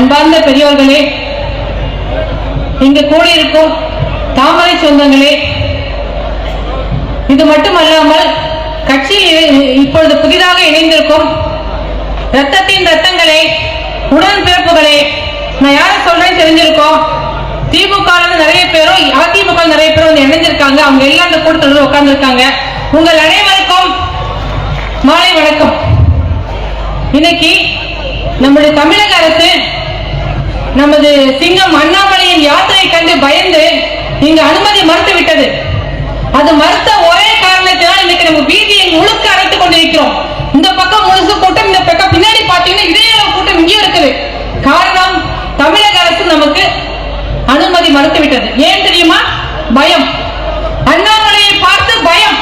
அன்பார்ந்த பெரியவர்களே இங்கு கூடியிருக்கும் தாமரை சொந்தங்களே இது மட்டுமல்லாமல் கட்சியில் இப்பொழுது புதிதாக இணைந்திருக்கும் ரத்தத்தின் ரத்தங்களே உடன் பிறப்புகளே நான் யாரை சொல்றேன்னு தெரிஞ்சிருக்கோம். திமுக நிறைய பேரும் அதிமுக நிறைய பேரும் வந்து இணைஞ்சிருக்காங்க. அவங்க எல்லாம் அந்த கூட்டத்தில் உட்கார்ந்துருக்காங்க. உங்கள் அனைவருக்கும் மாலை வணக்கம். இன்னைக்கு நம்முடைய தமிழக அரசு நமது சிங்கம் அண்ணாமலையின் யாத்திரை கண்டு பயந்து இங்கு அனுமதி மறுத்து விட்டது அது மறுத்த ஒரே காரணத்தினால் இன்னைக்கு நம்ம வீதியை முழுக்க அடைத்துக் கொண்டிருக்கிறோம். இந்த பக்கம் முழுசு கூட்டம் இந்த பக்கம் பின்னாடி பார்த்தீங்கன்னா இதே அளவு கூட்டம் இங்கேயும் இருக்குது. காரணம் தமிழக அரசு நமக்கு அனுமதி மறுத்து விட்டது ஏன் தெரியுமா? பயம். அண்ணாமலையை பார்த்து பயம்.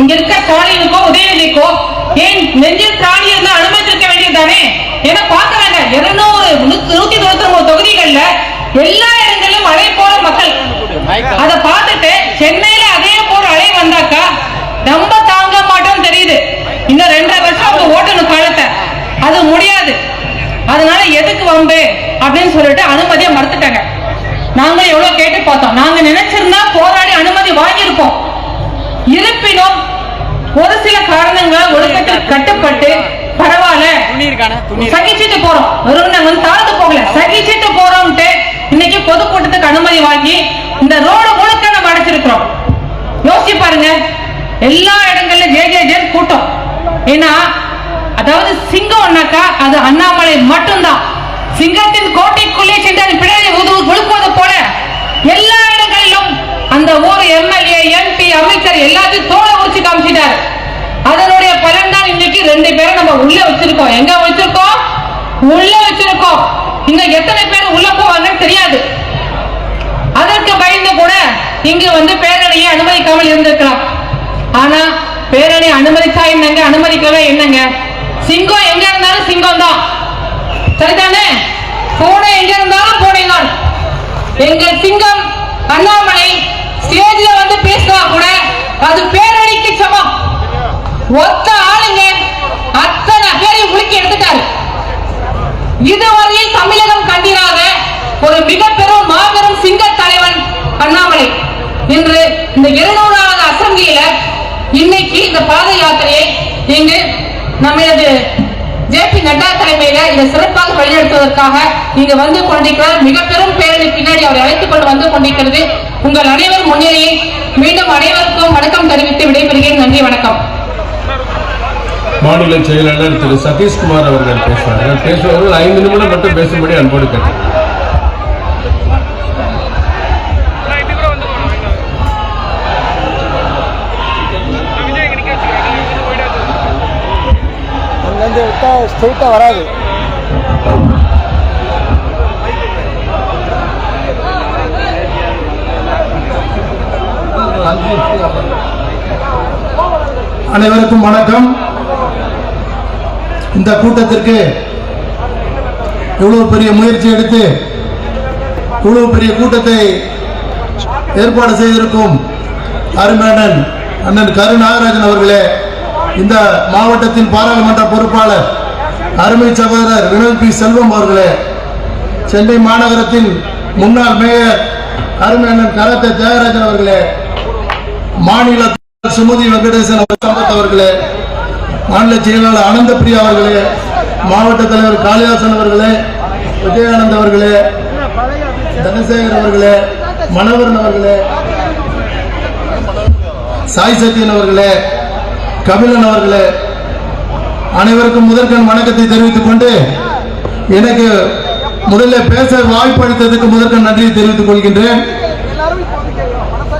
இங்க இருக்க ஸ்டாலினுக்கோ உதயநிதிக்கோ ஏன் நெஞ்சில் பிராணி இருந்தா அனுமதிக்க வேண்டியதுதானே? ஏன்னா பாக்குறாங்க இருநூறு இல்ல எல்லா இடங்களிலும் மழை போல மக்கள். அதை பார்த்துட்டு சென்னையில அதே போல அலை வந்தாக்கா நம்ம தாங்க மாட்டோம் தெரியுது. இன்னும் ரெண்டரை வருஷம் அவங்க ஓட்டணும் காலத்தை. அது முடியாது. அதனால எதுக்கு வம்பு அப்படின்னு சொல்லிட்டு அனுமதியை மறுத்துட்டாங்க. நாங்க எவ்வளவு கேட்டு பார்த்தோம். நாங்க நினைச்சிருந்தா போராடி அனுமதி வாங்கியிருப்போம். இருப்பினும் ஒரு சில காரணங்களால் ஒழுக்கத்தில் கட்டுப்பட்டு பரவாயில்ல. துணி இருக்கானே? துணி சகிச்சிட்டு போறோம். வெறும் நாங்க வந்து தாழ்ந்து போகல. சகிச்சிட்டு போறோம்ட்டு இன்னைக்கு பொதுக்கூட்டத்துக்கு அனுமதி வாங்கி இந்த ரோடு முழுக்க நம்ம அடைச்சிருக்கிறோம். யோசிச்சு பாருங்க. எல்லா இடங்கள்லயும் ஜே ஜே ஜே கூட்டம். ஏன்னா அதாவது சிங்கம்னாக்கா அது அண்ணாமலை மட்டும்தான். சிங்கத்தின் கோட்டைக்குள்ளே சென்று அது உது- ஒழுக்குவது போல எல்லா இடங்களிலும் அந்த ஊர் எம்எல்ஏ எம்பி அமைச்சர் எல்லாத்தையும் தோலை உரிச்சு காமிச்சிட்டாரு. அதனுடைய பலன் தான் இன்னைக்கு ரெண்டு பேரை நம்ம உள்ள வச்சிருக்கோம். எங்க வச்சிருக்கோம்? உள்ள வச்சிருக்கோம். இங்க எத்தனை பேர் உள்ள போவாங்கன்னு தெரியாது. அதற்கு பயந்து கூட இங்கு வந்து பேரணியை அனுமதிக்காமல் இருந்திருக்கலாம். ஆனா பேரணி அனுமதிச்சா என்னங்க? அனுமதிக்கவே என்னங்க? சிங்கம் எங்க இருந்தாலும் சிங்கம் தான் சரிதானே? பூனை எங்க இருந்தாலும் பூனை தான் எங்க சிங்கம் அண்ணாமலை ஸ்டேஜ்ல வந்து பேசினா கூட அது பேரணிக்கு சமம். ஒத்த ஆளுங்க அத்தனை பேரை உலுக்கி எடுத்துட்டாரு. இதுவரையில் தமிழகம் கண்டிராத ஒரு மிக பெரும் மாபெரும் சிங்க தலைவன் அண்ணாமலை. இன்று இந்த இருநூறாவது அசம்பிளியில இன்னைக்கு இந்த பாத யாத்திரையை இங்கு நம்மளது ஜே பி நட்டா தலைமையில இதை சிறப்பாக வழிநடத்துவதற்காக இங்கு வந்து கொண்டிருக்கிறார். மிக பெரும் பேரணி பின்னாடி அவரை அழைத்துக் கொண்டு வந்து கொண்டிருக்கிறது. உங்கள் அனைவர் முன்னிலையில் மீண்டும் அனைவருக்கும் வணக்கம் தெரிவித்து விடைபெறுகிறேன். நன்றி வணக்கம். மாநில செயலாளர் திரு சதீஷ்குமார் அவர்கள் பேசுவார்கள். பேசுவார்கள் ஐந்து நிமிடம் மட்டும் பேசும்படி அன்போடு கேட்டேன் ஸ்ட்ரெயிட்டாக வராது அனைவருக்கும் வணக்கம். இந்த கூட்டத்திற்கு இவ்வளவு பெரிய முயற்சி எடுத்து இவ்வளவு பெரிய கூட்டத்தை ஏற்பாடு செய்திருக்கும் அருமையண்ணன் அண்ணன் கரு நாகராஜன் அவர்களே இந்த மாவட்டத்தின் பாராளுமன்ற பொறுப்பாளர் அருமை சகோதரர் வினோத் பி. செல்வம் அவர்களே சென்னை மாநகரத்தின் முன்னாள் மேயர் அருமேனன் அண்ணன் தியாகராஜன் அவர்களே மாநில சுமதி வெங்கடேசன் சம்பத் அவர்களே மாநில செயலாளர் அனந்த பிரியா அவர்களே மாவட்ட தலைவர் காளிதாசன் அவர்களே விஜயானந்த் அவர்களே தனசேகர் அவர்களே மனோகரன் அவர்களே சாய் சத்யன் அவர்களே கபிலன் அவர்களே அனைவருக்கும் முதற்கண் வணக்கத்தை தெரிவித்துக் கொண்டு எனக்கு முதல்ல பேச வாய்ப்பளித்ததுக்கு முதற்கண் நன்றியை தெரிவித்துக் கொள்கின்றேன்.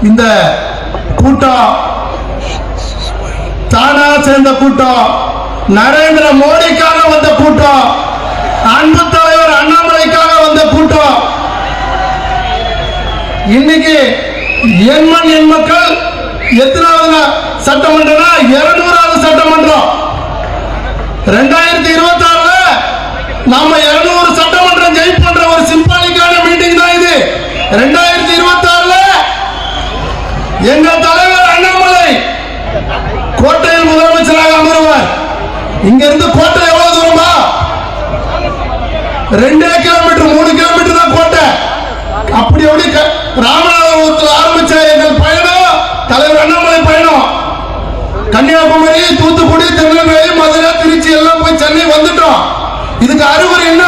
இந்த கூட்டம் தானா சேர்ந்த கூட்டம். நரேந்திர மோடிக்காக வந்த கூட்டம். அன்பு தலைவர் அண்ணாமலைக்காக வந்த கூட்டம். இன்னைக்கு எண்மண் எண் மக்கள் எத்தனாவது சட்டமன்றம்னா இருநூறாவது சட்டமன்றம். ரெண்டாயிரத்தி இருபத்தி ஆறுல நாம இருநூறு சட்டமன்றம் ஜெயிப்பன்ற ஒரு சிம்பாலிக்கான மீட்டிங் தான் இது. ரெண்டாயிரத்தி இருபத்தி ஆறுல எங்க தலை கோட்டையில் முதலமைச்சராக அமருவார். இங்க இருந்து கோட்டை எவ்வளவு தூரமா? ரெண்டே கிலோமீட்டர் மூணு கிலோமீட்டர் தான் கோட்டை. அப்படி அப்படி ராமநாதபுரத்தில் ஆரம்பிச்ச எங்கள் பயணம் தலைவர் அண்ணாமலை பயணம். கன்னியாகுமரி தூத்துக்குடி திருநெல்வேலி மதுரை திருச்சி எல்லாம் போய் சென்னை வந்துட்டோம். இதுக்கு அறிவுரை என்ன?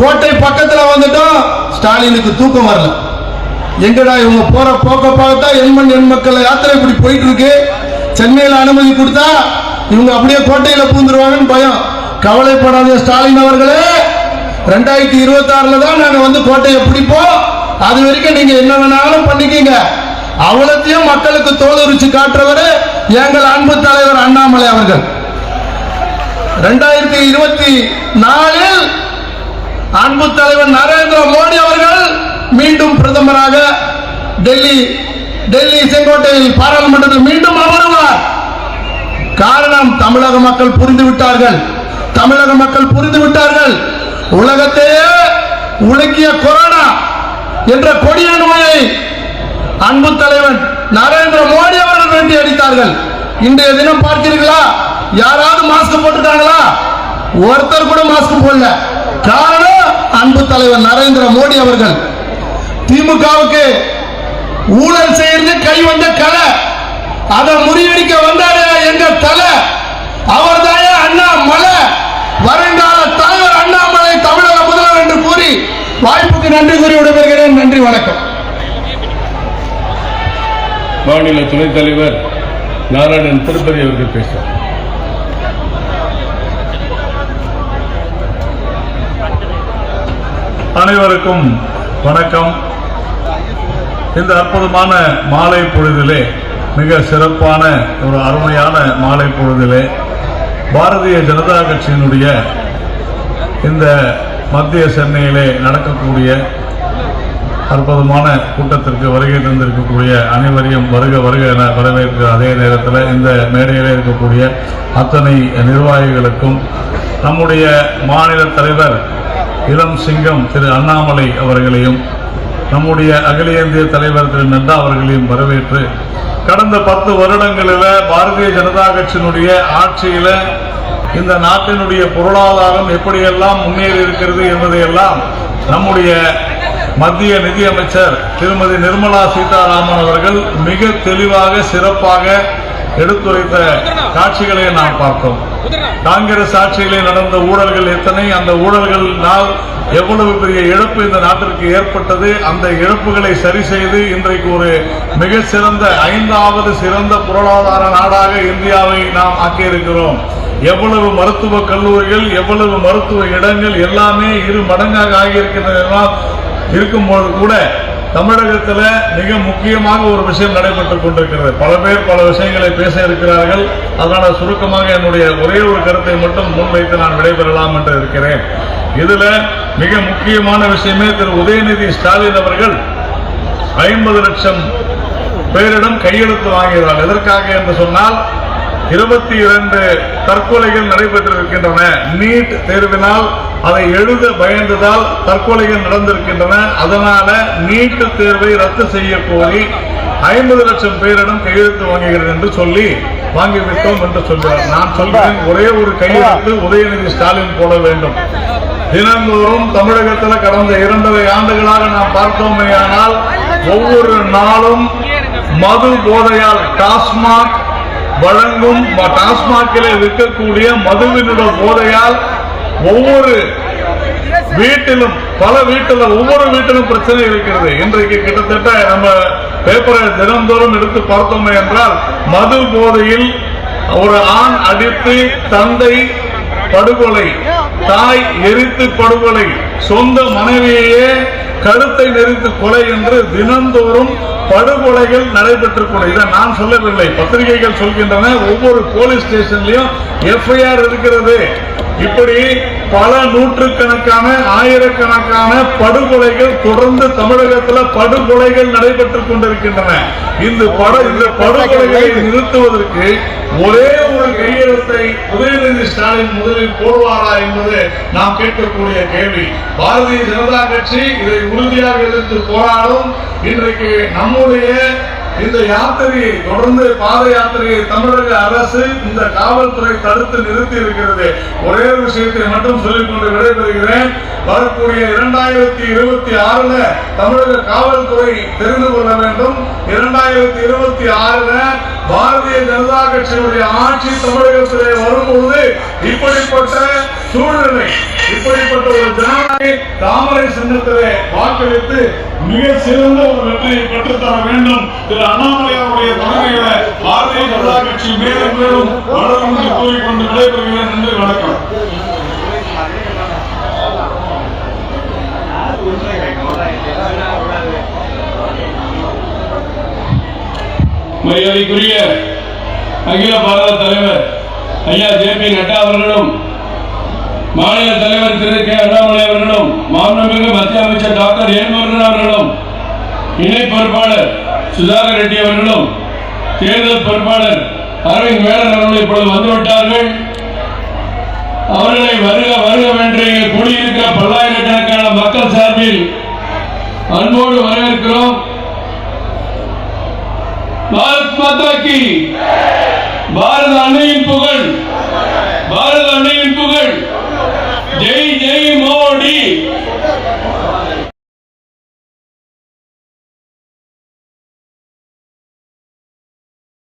கோட்டை பக்கத்துல வந்துட்டோம். ஸ்டாலினுக்கு தூக்கம் வரல. எங்கடா இவங்க போற போக்க பார்த்தா எண்மண் எண் மக்கள் யாத்திரை இப்படி போயிட்டு இருக்கு? சென்னையில் அனுமதி கொடுத்தா இவங்க அப்படியே கோட்டையில பூந்துருவாங்கன்னு பயம். கவலைப்படாத ஸ்டாலின் அவர்களே. ரெண்டாயிரத்தி இருபத்தி ஆறுல தான் நாங்க வந்து கோட்டையை பிடிப்போம். அது வரைக்கும் நீங்க என்ன வேணாலும் பண்ணிக்கீங்க. அவ்வளத்தையும் மக்களுக்கு தோலுரிச்சு காட்டுறவர் எங்கள் அன்பு தலைவர் அண்ணாமலை அவர்கள். ரெண்டாயிரத்தி இருபத்தி நாலில் அன்பு தலைவர் நரேந்திர மோடி அவர்கள் மீண்டும் பிரதமராக டெல்லி டெல்லி செங்கோட்டையில் பாராளுமன்றத்தில் மீண்டும் அமருவார் காரணம் தமிழக மக்கள் புரிந்து விட்டார்கள். தமிழக மக்கள் புரிந்து விட்டார்கள். உலகத்தையே உலகிய கொரோனா என்ற கொடிய நோயை அன்பு தலைவன் நரேந்திர மோடி அவர்கள் வேண்டி அடித்தார்கள். இன்றைய தினம் பார்க்கிறீர்களா? யாராவது மாஸ்க் போட்டுட்டாங்களா ஒருத்தர் கூட மாஸ்க் போடல. காரணம் அன்பு தலைவர் நரேந்திர மோடி அவர்கள். திமுகவுக்கு ஊழல் செய்யறது கை வந்த கலை அதை முறியடிக்க வந்தாரு எங்க தலை. அவர் அண்ணா மலை வருங்கால தலைவர் அண்ணாமலை தமிழக முதல்வர் என்று கூறி வாய்ப்புக்கு நன்றி கூறி விடைபெறுகிறேன். நன்றி வணக்கம். மாநில துணைத் தலைவர் நாராயணன் திருப்பதி அவர்கள் பேசுவார். அனைவருக்கும் வணக்கம். இந்த அற்புதமான மாலை பொழுதிலே மிக சிறப்பான ஒரு அருமையான மாலை பொழுதிலே பாரதிய ஜனதா கட்சியினுடைய இந்த மத்திய சென்னையிலே நடக்கக்கூடிய அற்புதமான கூட்டத்திற்கு வருகை தந்திருக்கக்கூடிய அனைவரையும் வருக வருக என வரவேற்கிற அதே நேரத்தில் இந்த மேடையிலே இருக்கக்கூடிய அத்தனை நிர்வாகிகளுக்கும் நம்முடைய மாநில தலைவர் இளம் சிங்கம் திரு அண்ணாமலை அவர்களையும் நம்முடைய அகில இந்திய தலைவர் திரு நட்டா அவர்களையும் வரவேற்று கடந்த பத்து வருடங்களில் பாரதிய ஜனதா கட்சியினுடைய ஆட்சியில இந்த நாட்டினுடைய பொருளாதாரம் எப்படியெல்லாம் முன்னேறி இருக்கிறது என்பதையெல்லாம் நம்முடைய மத்திய நிதியமைச்சர் திருமதி நிர்மலா சீதாராமன் அவர்கள் மிக தெளிவாக சிறப்பாக எடுத்துரைத்த காட்சிகளை நாம் பார்த்தோம். காங்கிரஸ் ஆட்சியிலே நடந்த ஊழல்கள் எத்தனை அந்த ஊழல்களினால் எவ்வளவு பெரிய இழப்பு இந்த நாட்டிற்கு ஏற்பட்டது அந்த இழப்புகளை சரி செய்து இன்றைக்கு ஒரு மிக சிறந்த ஐந்தாவது சிறந்த பொருளாதார நாடாக இந்தியாவை நாம் ஆக்கியிருக்கிறோம். எவ்வளவு மருத்துவ கல்லூரிகள் எவ்வளவு மருத்துவ இடங்கள் எல்லாமே இரு மடங்காக ஆகியிருக்கின்றன இருக்கும்போது கூட தமிழகத்தில் மிக முக்கியமாக ஒரு விஷயம் நடைபெற்றுக் கொண்டிருக்கிறது. பல பேர் பல விஷயங்களை பேச இருக்கிறார்கள். அதனால சுருக்கமாக என்னுடைய ஒரே ஒரு கருத்தை மட்டும் முன்வைத்து நான் விடைபெறலாம் என்று இருக்கிறேன். இதுல மிக முக்கியமான விஷயமே திரு. உதயநிதி ஸ்டாலின் அவர்கள் ஐம்பது லட்சம் பேரிடம் கையெழுத்து வாங்குகிறார் எதற்காக என்று சொன்னால் இருபத்தி இரண்டு தற்கொலைகள் நடைபெற்றிருக்கின்றன. நீட் தேர்வினால் அதை எழுத பயந்ததால் தற்கொலைகள் நடந்திருக்கின்றன. அதனால நீட் தேர்வை ரத்து செய்ய கோரி ஐம்பது லட்சம் பேரிடம் கையெழுத்து வாங்குகிறது என்று சொல்லி வாங்கிவிட்டோம் என்று சொல்கிறார். நான் சொல்கிறேன் ஒரே ஒரு கையெழுத்து உதயநிதி ஸ்டாலின் போட வேண்டும். தினந்தோறும் தமிழகத்தில் கடந்த இரண்டரை ஆண்டுகளாக நாம் பார்த்தோமேயானால் ஒவ்வொரு நாளும் மது போதையால் டாஸ்மாக் வழங்கும் ம- இருக்கக்கூடிய மதுவினுடைய போதையால் ஒவ்வொரு வீட்டிலும் பல வீட்டில் ஒவ்வொரு வீட்டிலும் பிரச்சனை இருக்கிறது. இன்றைக்கு கிட்டத்தட்ட நம்ம பேப்பரை தினந்தோறும் எடுத்து பார்த்தோமே என்றால் மது போதையில் ஒரு ஆண் அடித்து தந்தை படுகொலை தாய் எரித்து படுகொலை சொந்த மனைவியையே கருத்தை நெறித்து கொலை என்று தினந்தோறும் படுகொலைகள் நடைபெற்றுக் இதை நான் சொல்லவில்லை. பத்திரிகைகள் சொல்கின்றன. ஒவ்வொரு போலீஸ் ஸ்டேஷன்லயும் எஃப்ஐஆர் இருக்கிறது. இப்படி பல நூற்றுக்கணக்கான ஆயிரக்கணக்கான படுகொலைகள் தொடர்ந்து தமிழகத்தில் படுகொலைகள் நடைபெற்றுக் கொண்டிருக்கின்றன. இந்த பட இந்த படுகொலைகளை நிறுத்துவதற்கு ஒரே ஒரு கையெழுத்தை உதயநிதி ஸ்டாலின் முதலில் போடுவாரா என்பது நாம் கேட்கக்கூடிய கேள்வி. பாரதிய ஜனதா கட்சி இதை உறுதியாக எதிர்த்து போராடும். இன்றைக்கு நம்முடைய இந்த யாத்திரையை தொடர்ந்து பாத யாத்திரையை தமிழக அரசு இந்த காவல்துறை தடுத்து நிறுத்தி இருக்கிறது. ஒரே ஒரு விஷயத்தை மட்டும் சொல்லிக்கொண்டு விடைபெறுகிறேன். வரக்கூடிய இரண்டாயிரத்தி இருபத்தி ஆறுல தமிழக காவல்துறை தெரிந்து கொள்ள வேண்டும். இரண்டாயிரத்தி இருபத்தி ஆறுல பாரதிய ஜனதா கட்சியினுடைய ஆட்சி தமிழகத்திலே வரும்பொழுது இப்படிப்பட்ட சூழ்நிலை இப்படிப்பட்ட ஒரு ஜனநாயக தாமரை சின்னத்திலே வாக்களித்து மிக சிறந்த ஒரு வெற்றியை பெற்றுத்தர வேண்டும். திரு அண்ணாமலை அவருடைய தலைமையில பாரதிய ஜனதா கட்சி மேலும் மேலும் வளரும் என்று கூறிக்கொண்டு விடைபெறுகிறேன். நன்றி வணக்கம். மரியாதைக்குரிய அகில பாரத தலைவர் ஐயா ஜே பி நட்டா அவர்களும் மாநில தலைவர் திரு கே அண்ணாமலை அவர்களும் மாண்புமிகு மத்திய அமைச்சர் டாக்டர் என் அவர்களும் இணை பொறுப்பாளர் சுதாகர் ரெட்டி அவர்களும் தேர்தல் பொறுப்பாளர் அரவிந்த் மேனன் அவர்கள் இப்பொழுது வந்துவிட்டார்கள். அவர்களை வருக வருகவென்று இங்கு கூடியிருக்கிற பல்லாயிரக்கணக்கான மக்கள் சார்பில் அன்போடு வரவேற்கிறோம். பாரத் மாதா கி பாரத அன்னையின் புகழ் பாரத அன்னை जय जय मोदी।